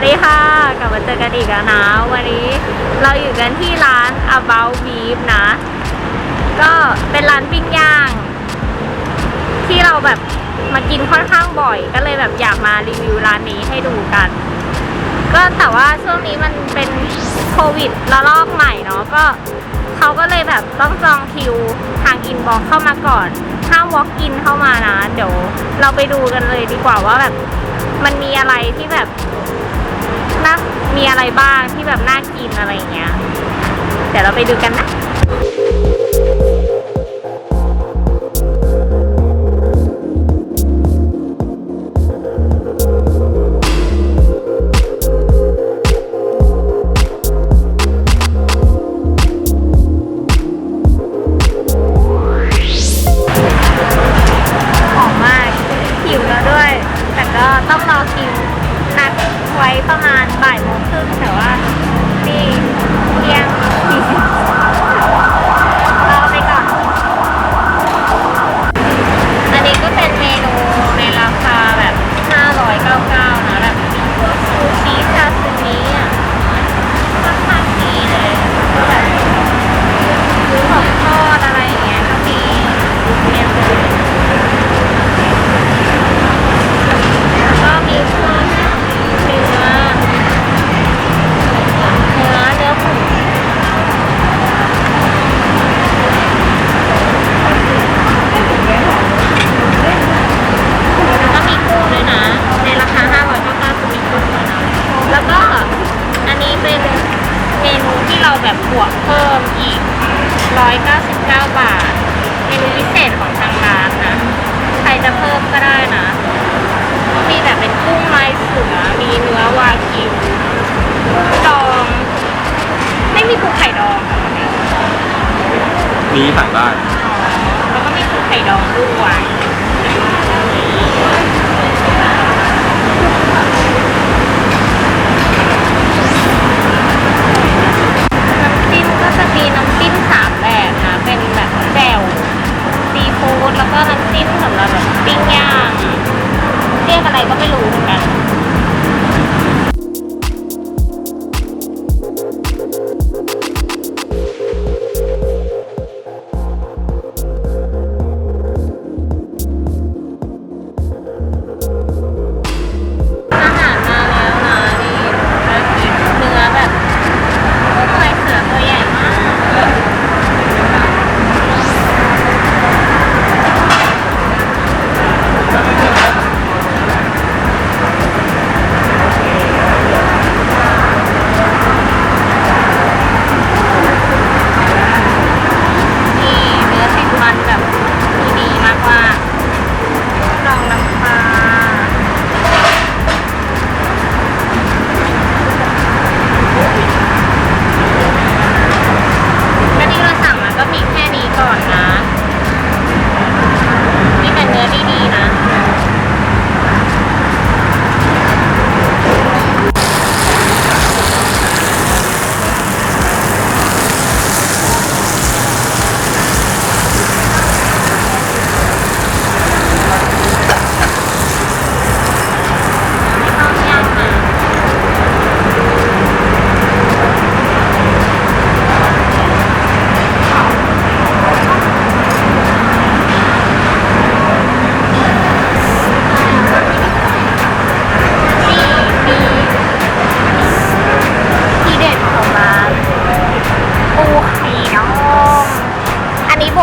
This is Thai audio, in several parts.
สวัสดีค่ะ กลับมาเจอกันอีกแล้วนะ วันนี้เราอยู่กันที่ร้าน About Beef นะ ก็เป็นร้านปิ้งย่าง ที่เราแบบมากินค่อนข้างบ่อย ก็เลยแบบอยากมารีวิวร้านนี้ให้ดูกัน ก็แต่ว่าช่วงนี้มันเป็นโควิดระลอกใหม่เนาะก็เขาก็เลยแบบต้องจองคิวทางอินบ็อกเข้ามาก่อนห้าม walk in เข้ามานะ เดี๋ยวเราไปดูกันเลยดีกว่าว่าแบบมันมีอะไรที่แบบ น่ามีอะไรบ้างที่แบบน่ากินอะไรอย่างเงี้ย เดี๋ยวเราไปดูกันนะ แบบบวกเพิ่มอีก 199 บาท เมนูพิเศษของทางร้านนะ ใครจะเพิ่มก็ได้นะ มีแบบเป็นกุ้งลาย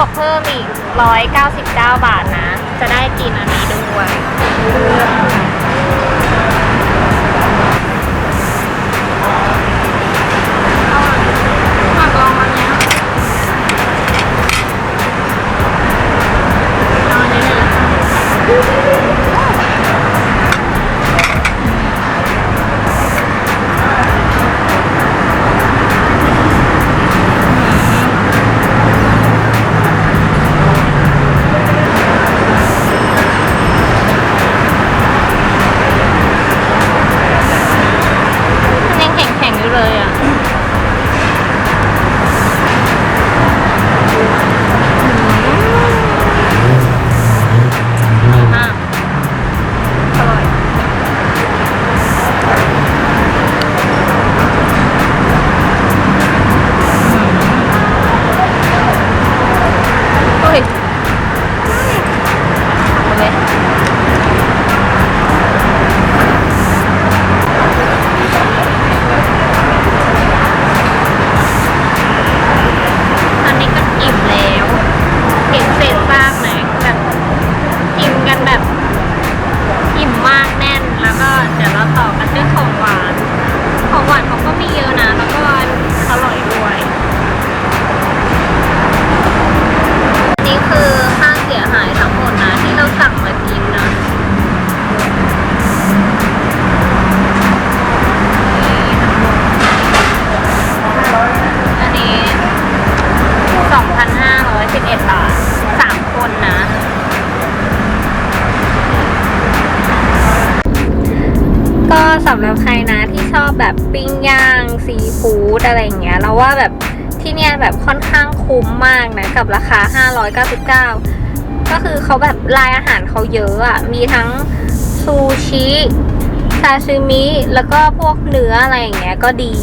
อันนี้บวกเพิ่มอีก 199 บาทนะ จะได้กินอันนี้ด้วย สำหรับใครนะที่ชอบแบบปิ้งย่างซีฟู้ดอะไรอย่างเงี้ยเราว่าแบบที่เนี่ยแบบค่อนข้างคุ้มมากนะกับราคา 599 ก็คือเขาแบบลายอาหารเขาเยอะอะมีทั้งซูชิซาชิมิ แล้วก็พวกเนื้ออะไรอย่างเงี้ยก็ดี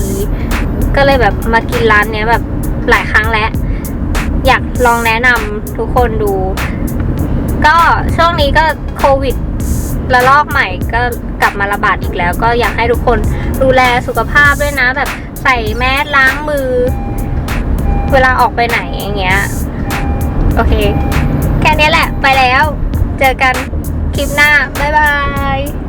ก็เลยแบบมากินร้านเนี้ยแบบหลายครั้งแล้ว อยากลองแนะนำทุกคนดู ก็ช่วงนี้ก็โควิด ระลอกใหม่ก็กลับมาระบาดอีกแล้ว ก็อยากให้ทุกคนดูแลสุขภาพด้วยนะ แบบใส่แมสล้างมือ เวลาออกไปไหนอย่างเงี้ย โอเค แค่นี้แหละไปแล้ว เจอกันคลิปหน้า บ๊ายบาย